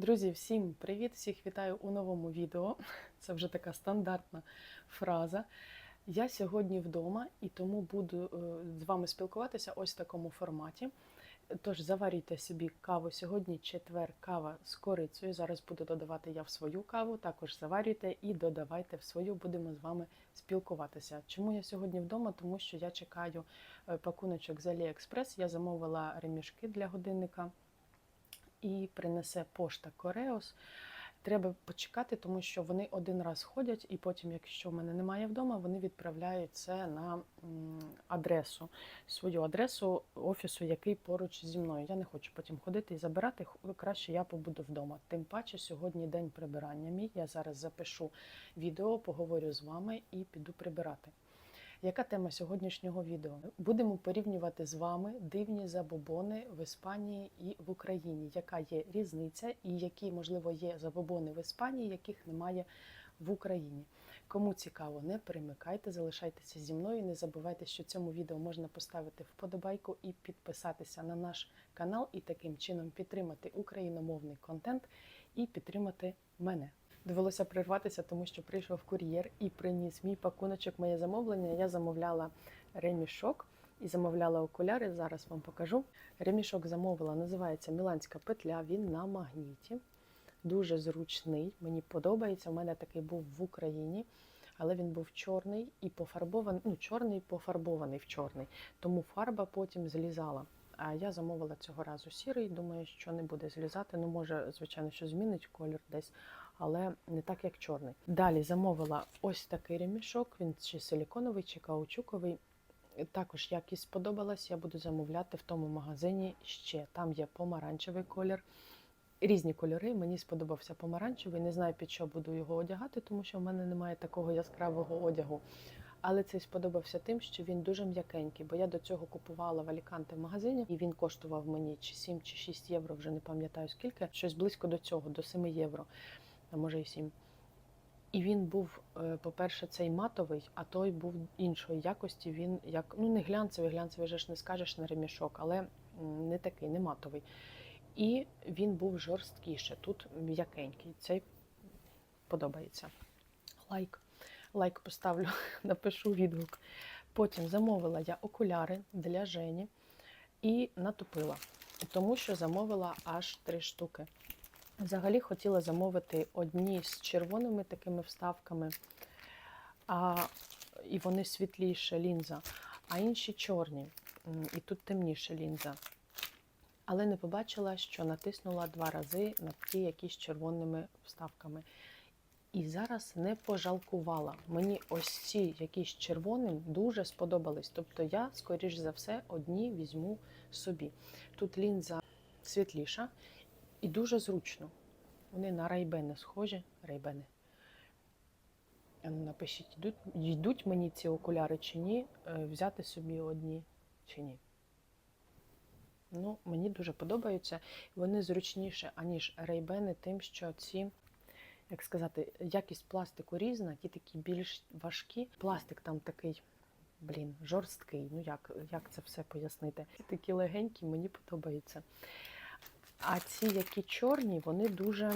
Друзі, всім привіт! Всіх вітаю у новому відео. Це вже така стандартна фраза. Я сьогодні вдома і тому буду е, з вами спілкуватися ось в такому форматі. Тож заварюйте собі каву. Сьогодні четвер кава з корицею. Зараз буду додавати я в свою каву. Також заварюйте і додавайте в свою. Будемо з вами спілкуватися. Чому я сьогодні вдома? Тому що я чекаю е, пакуночок з AliExpress. Я замовила ремішки для годинника і принесе пошта Кореос. Треба почекати, тому що вони один раз ходять, і потім, якщо в мене немає вдома, вони відправляють це на адресу, свою адресу офісу, який поруч зі мною. Я не хочу потім ходити і забирати. Краще я побуду вдома. Тим паче, сьогодні день прибирання мій. Я зараз запишу відео, поговорю з вами і піду прибирати. Яка тема сьогоднішнього відео? Будемо порівнювати з вами дивні забобони в Іспанії і в Україні. Яка є різниця, і які, можливо, є забобони в Іспанії, яких немає в Україні. Кому цікаво, не перемикайте, залишайтеся зі мною. Не забувайте, що цьому відео можна поставити вподобайку і підписатися на наш канал, і таким чином підтримати україномовний контент і підтримати мене. Довелося прерватися, тому що прийшов кур'єр і приніс мій пакуночок, моє замовлення. Я замовляла ремішок і замовляла окуляри. Зараз вам покажу. Ремішок замовила, називається Міланська петля. Він на магніті. Дуже зручний. Мені подобається. У мене такий був в Україні, але він був чорний і пофарбований. Ну, чорний пофарбований в чорний. Тому фарба потім злізала. А я замовила цього разу сірий. Думаю, що не буде злізати. Ну, може, звичайно, що змінить колір десь але не так, як чорний. Далі замовила ось такий ремішок, він чи силіконовий, чи каучуковий. Також якість сподобалась, я буду замовляти в тому магазині ще. Там є помаранчевий колір. Різні кольори. Мені сподобався помаранчевий. Не знаю, під що буду його одягати, тому що в мене немає такого яскравого одягу. Але цей сподобався тим, що він дуже м'якенький, бо я до цього купувала в Аліканте в магазині, і він коштував мені чи 7, чи 6 євро, вже не пам'ятаю скільки, щось близько до цього, до 7 євро а може і сім. І він був, е, по-перше, цей матовий, а той був іншої якості. Він як ну не глянцевий, глянцевий же ж не скажеш на ремішок, але не такий, не матовий. І він був жорсткіше. Тут м'якенький. Цей подобається. Лайк. Лайк поставлю, напишу відгук. Потім замовила я окуляри для Жені і натопила, тому що замовила аж три штуки. Взагалі хотіла замовити одні з червоними такими вставками, а, і вони світліше лінза, а інші чорні. І тут темніше лінза. Але не побачила, що натиснула два рази на ті якісь червоними вставками. І зараз не пожалкувала. Мені ось ці якісь червоним дуже сподобались. Тобто я, скоріш за все, одні візьму собі. Тут лінза світліша і дуже зручно. Вони на райбени схожі. Райбени. Ну, Напишіть, йдуть, йдуть мені ці окуляри чи ні, е, взяти собі одні чи ні. Ну, мені дуже подобаються. Вони зручніші, аніж рейбени, тим, що ці, як сказати, якість пластику різна, ті такі більш важкі. Пластик там такий, блін, жорсткий. Ну як, як це все пояснити? Ті такі легенькі, мені подобаються. А ці, які чорні, вони дуже,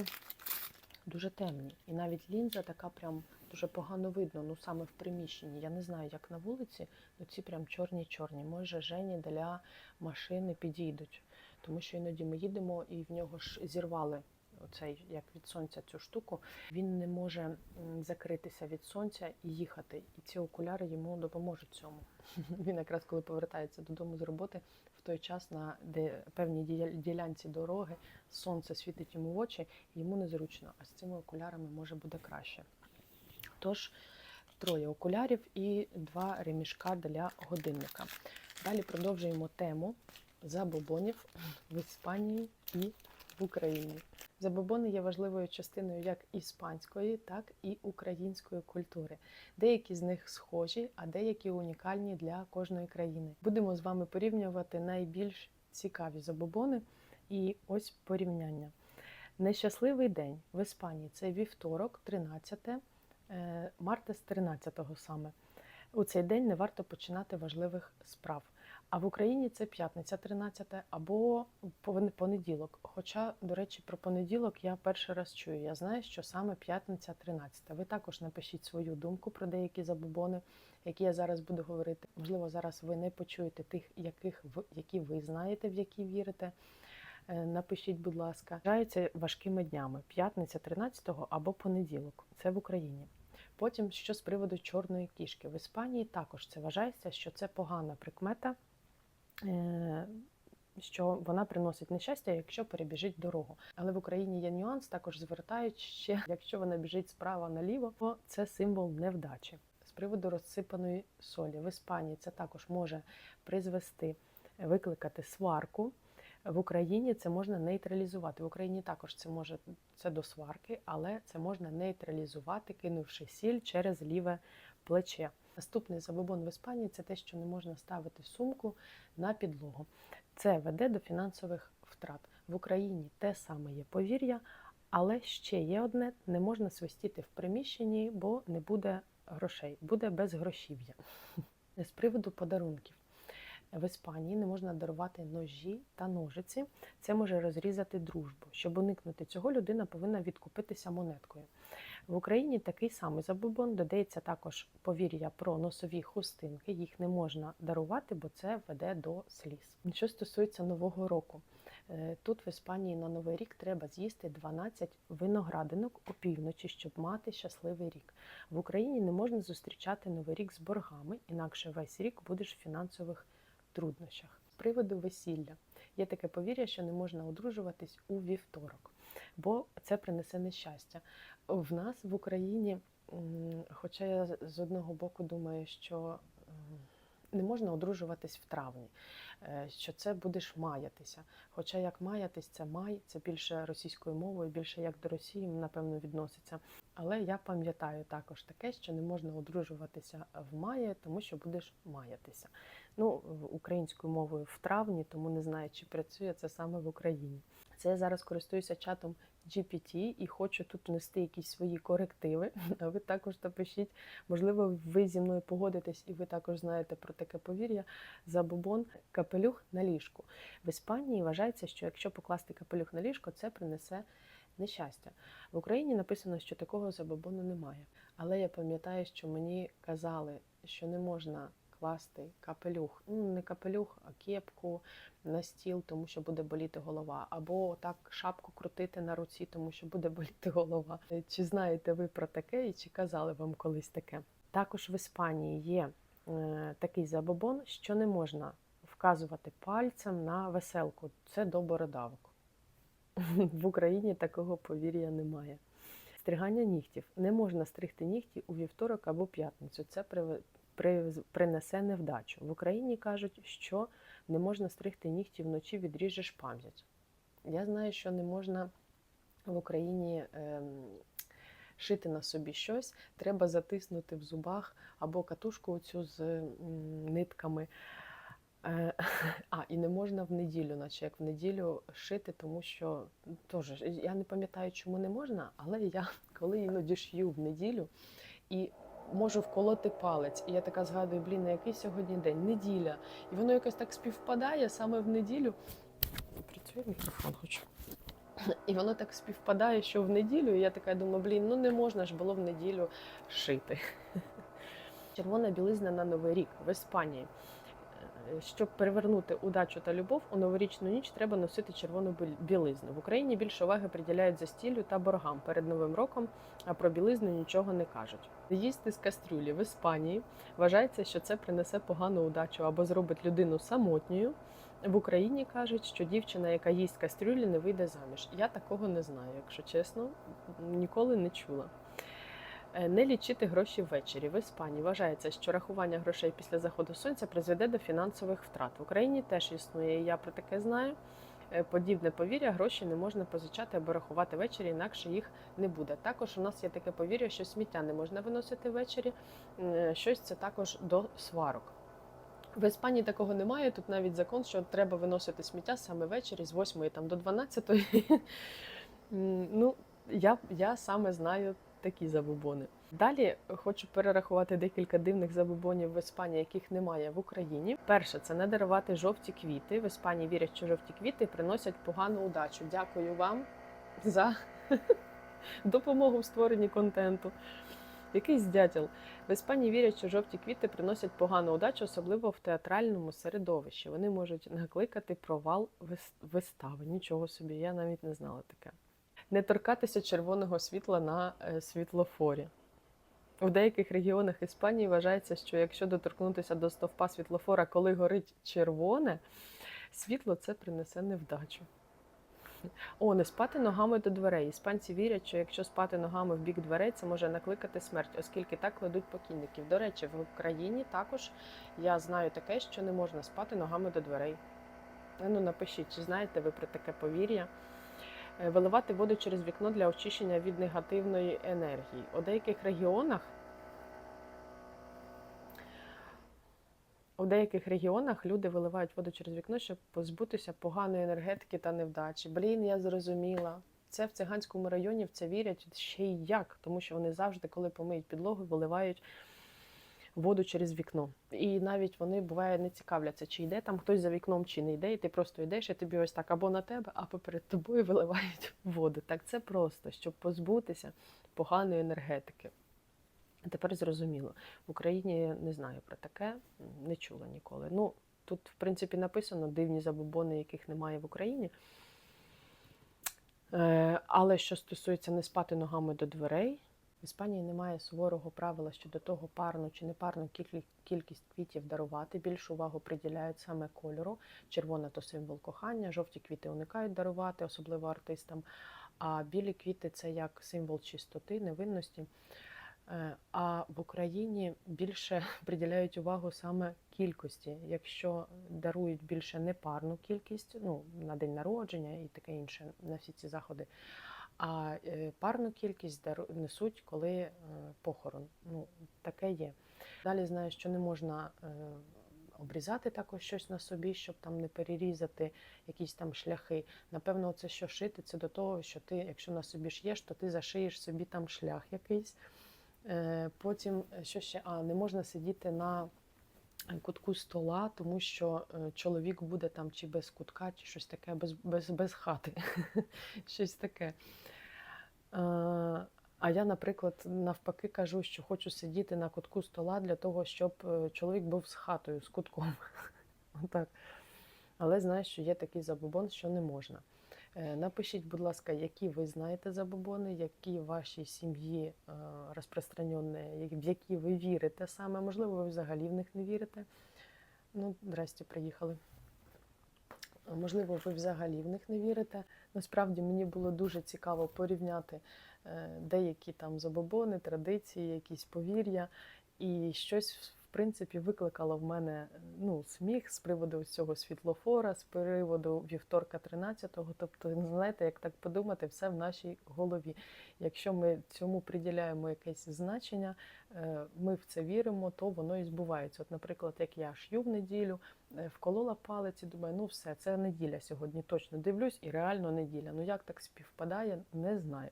дуже темні. І навіть лінза така прям дуже погано видно, ну саме в приміщенні. Я не знаю, як на вулиці, але ці прям чорні-чорні. Може, Жені для машини підійдуть. Тому що іноді ми їдемо і в нього ж зірвали оцей, як від сонця, цю штуку. Він не може закритися від сонця і їхати. І ці окуляри йому допоможуть цьому. Він якраз коли повертається додому з роботи, в той час на де певній ділянці дороги сонце світить йому в очі, йому незручно, а з цими окулярами може буде краще. Тож троє окулярів і два ремішка для годинника. Далі продовжуємо тему забобонів в Іспанії і в Україні. Забобони є важливою частиною як іспанської, так і української культури. Деякі з них схожі, а деякі унікальні для кожної країни. Будемо з вами порівнювати найбільш цікаві забобони. І ось порівняння. Нещасливий день в Іспанії це вівторок, 13 е, марта з 13 саме. У цей день не варто починати важливих справ. А в Україні це п'ятниця 13 або пон- понеділок. Хоча, до речі, про понеділок я перший раз чую. Я знаю, що саме п'ятниця 13. Ви також напишіть свою думку про деякі забобони, які я зараз буду говорити. Можливо, зараз ви не почуєте тих, яких які ви знаєте, в які вірите. Е, Напишіть, будь ласка, вважаються важкими днями п'ятниця 13 або понеділок. Це в Україні. Потім, що з приводу чорної кішки, в Іспанії також це вважається, що це погана прикмета, що вона приносить нещастя, якщо перебіжить дорогу. Але в Україні є нюанс, також звертають ще, якщо вона біжить справа наліво, то це символ невдачі. З приводу розсипаної солі в Іспанії це також може призвести, викликати сварку. В Україні це можна нейтралізувати. В Україні також це може це до сварки, але це можна нейтралізувати, кинувши сіль через ліве плече. Наступний забобон в Іспанії це те, що не можна ставити сумку на підлогу. Це веде до фінансових втрат. В Україні те саме є повір'я, але ще є одне: не можна свистіти в приміщенні, бо не буде грошей, буде безгрошів'я. З приводу подарунків. В Іспанії не можна дарувати ножі та ножиці. Це може розрізати дружбу. Щоб уникнути цього, людина повинна відкупитися монеткою. В Україні такий самий забобон додається також повір'я про носові хустинки. Їх не можна дарувати, бо це веде до сліз. Що стосується нового року, Е, тут в Іспанії на новий рік треба з'їсти 12 виноградинок опівночі, щоб мати щасливий рік. В Україні не можна зустрічати новий рік з боргами, інакше весь рік будеш в фінансових труднощах. З приводу весілля є таке повір'я, що не можна одружуватись у вівторок, бо це принесе нещастя. В нас в Україні, хоча я з одного боку думаю, що не можна одружуватись в травні, е, що це будеш маятися. Хоча як маятись, це май, це більше російською мовою, більше як до Росії, напевно, відноситься. Але я пам'ятаю також таке, що не можна одружуватися в маї, тому що будеш маятися. Ну, українською мовою в травні, тому не знаю, чи працює це саме в Україні. Це я зараз користуюся чатом GPT і хочу тут внести якісь свої корективи. А ви також напишіть, можливо, ви зі мною погодитесь, і ви також знаєте про таке повір'я. Забобон капелюх на ліжку. В Іспанії вважається, що якщо покласти капелюх на ліжко, це принесе нещастя. В Україні написано, що такого забобону немає. Але я пам'ятаю, що мені казали, що не можна класти капелюх, ну не капелюх, а кепку на стіл, тому що буде боліти голова, або так шапку крутити на руці, тому що буде боліти голова. Е, Чи знаєте ви про таке і чи казали вам колись таке? Також в Іспанії є е, такий забобон, що не можна вказувати пальцем на веселку. Це до бородавок. В Україні такого повір'я немає. Стригання нігтів. Не можна стригти нігті у вівторок або п'ятницю. Це принесе невдачу. В Україні кажуть, що не можна стригти нігті вночі, відріжеш пам'ять. Я знаю, що не можна в Україні ем, шити на собі щось, треба затиснути в зубах або катушку оцю з нитками. Е, А, і не можна в неділю, наче як в неділю шити, тому що теж я не пам'ятаю, чому не можна, але я коли іноді шью в неділю і можу вколоти палець. І я така згадую, блін, на який сьогодні день? Неділя. І воно якось так співпадає саме в неділю. Працює мікрофон хочу. І воно так співпадає, що в неділю. І я така думаю, блін, ну не можна ж було в неділю шити. Червона білизна на Новий рік в Іспанії. Щоб перевернути удачу та любов, у новорічну ніч треба носити червону білизну. В Україні більше уваги приділяють застіллю та боргам перед новим роком, а про білизну нічого не кажуть. Їсти з кастрюлі в Іспанії вважається, що це принесе погану удачу або зробить людину самотньою. В Україні кажуть, що дівчина, яка їсть кастрюлі, не вийде заміж. Я такого не знаю, якщо чесно, ніколи не чула. Е, Не лічити гроші ввечері. В Іспанії вважається, що рахування грошей після заходу сонця призведе до фінансових втрат. В Україні теж існує, я про таке знаю. Е, Подібне повір'я, гроші не можна позичати або рахувати ввечері, інакше їх не буде. Також у нас є таке повір'я, що сміття не можна виносити ввечері. Е, Щось це також до сварок. В Іспанії такого немає. Тут навіть закон, що треба виносити сміття саме ввечері з 8 там, до 12. Ну, я, я саме знаю такі забобони. Далі хочу перерахувати декілька дивних забобонів в Іспанії, яких немає в Україні. Перше це не дарувати жовті квіти. В Іспанії вірять, що жовті квіти приносять погану удачу. Дякую вам за допомогу в створенні контенту. Якийсь дятел. В Іспанії вірять, що жовті квіти приносять погану удачу, особливо в театральному середовищі. Вони можуть накликати провал вистави. Нічого собі, я навіть не знала таке. Не торкатися червоного світла на е, світлофорі. У деяких регіонах Іспанії вважається, що якщо доторкнутися до стовпа світлофора, коли горить червоне, світло це принесе невдачу. О, не спати ногами до дверей. Іспанці вірять, що якщо спати ногами в бік дверей, це може накликати смерть, оскільки так кладуть покійників. До речі, в Україні також я знаю таке, що не можна спати ногами до дверей. Ну, напишіть, чи знаєте ви про таке повір'я. Е, Виливати воду через вікно для очищення від негативної енергії. У деяких регіонах у деяких регіонах люди виливають воду через вікно, щоб позбутися поганої енергетики та невдачі. Блін, я зрозуміла. Це в циганському районі в це вірять ще й як, тому що вони завжди, коли помиють підлогу, виливають воду через вікно. І навіть вони буває не цікавляться, чи йде там хтось за вікном, чи не йде, і ти просто йдеш, і тобі ось так або на тебе, або перед тобою виливають воду. Так це просто, щоб позбутися поганої енергетики. Тепер зрозуміло. В Україні не знаю про таке, не чула ніколи. Ну, тут, в принципі, написано дивні забобони, яких немає в Україні. Е, Але що стосується не спати ногами до дверей, Іспанії немає суворого правила щодо того, парну чи непарну кіль- кількість квітів дарувати. Більшу увагу приділяють саме кольору. Червона то символ кохання, жовті квіти уникають дарувати, особливо артистам. А білі квіти це як символ чистоти, невинності. Е, А в Україні більше приділяють увагу саме кількості. Якщо дарують більше непарну кількість, ну на день народження і таке інше, на всі ці заходи. А е, парну кількість несуть, коли е, похорон. Ну, таке є. Далі знаю, що не можна е, обрізати також щось на собі, щоб там не перерізати якісь там шляхи. Напевно, це що шити, це до того, що ти, якщо на собі ш'єш, то ти зашиєш собі там шлях якийсь. Потім, що ще? А, не можна сидіти на кутку стола, тому що чоловік буде там чи без кутка, чи щось таке, без, без, без хати. щось таке. Е, А я, наприклад, навпаки кажу, що хочу сидіти на кутку стола для того, щоб е, чоловік був з хатою, з кутком. Отак. Але знаю, що є такий забобон, що не можна. Е, Напишіть, будь ласка, які ви знаєте забобони, які в вашій сім'ї розпространені, в які ви вірите саме. Можливо, ви взагалі в них не вірите. Ну, здрасте, приїхали. Можливо, ви взагалі в них не вірите. Насправді мені було дуже цікаво порівняти е, деякі там забобони, традиції, якісь повір'я, і щось принципі викликало в мене ну, сміх з приводу цього світлофора, з приводу вівторка 13-го. Тобто, знаєте, як так подумати, все в нашій голові. Якщо ми цьому приділяємо якесь значення, е, ми в це віримо, то воно і збувається. От, наприклад, як я шью в неділю, е, вколола палець і думаю, ну все, це неділя сьогодні. Точно дивлюсь, і реально неділя. Ну як так співпадає, не знаю.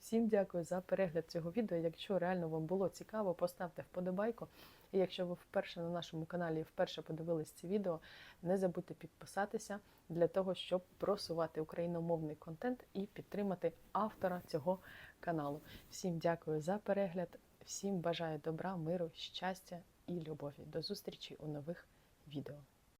Всім дякую за перегляд цього відео. Якщо реально вам було цікаво, поставте вподобайку. І якщо ви вперше на нашому каналі вперше подивились це відео, не забудьте підписатися для того, щоб просувати україномовний контент і підтримати автора цього каналу. Всім дякую за перегляд, всім бажаю добра, миру, щастя і любові. До зустрічі у нових відео.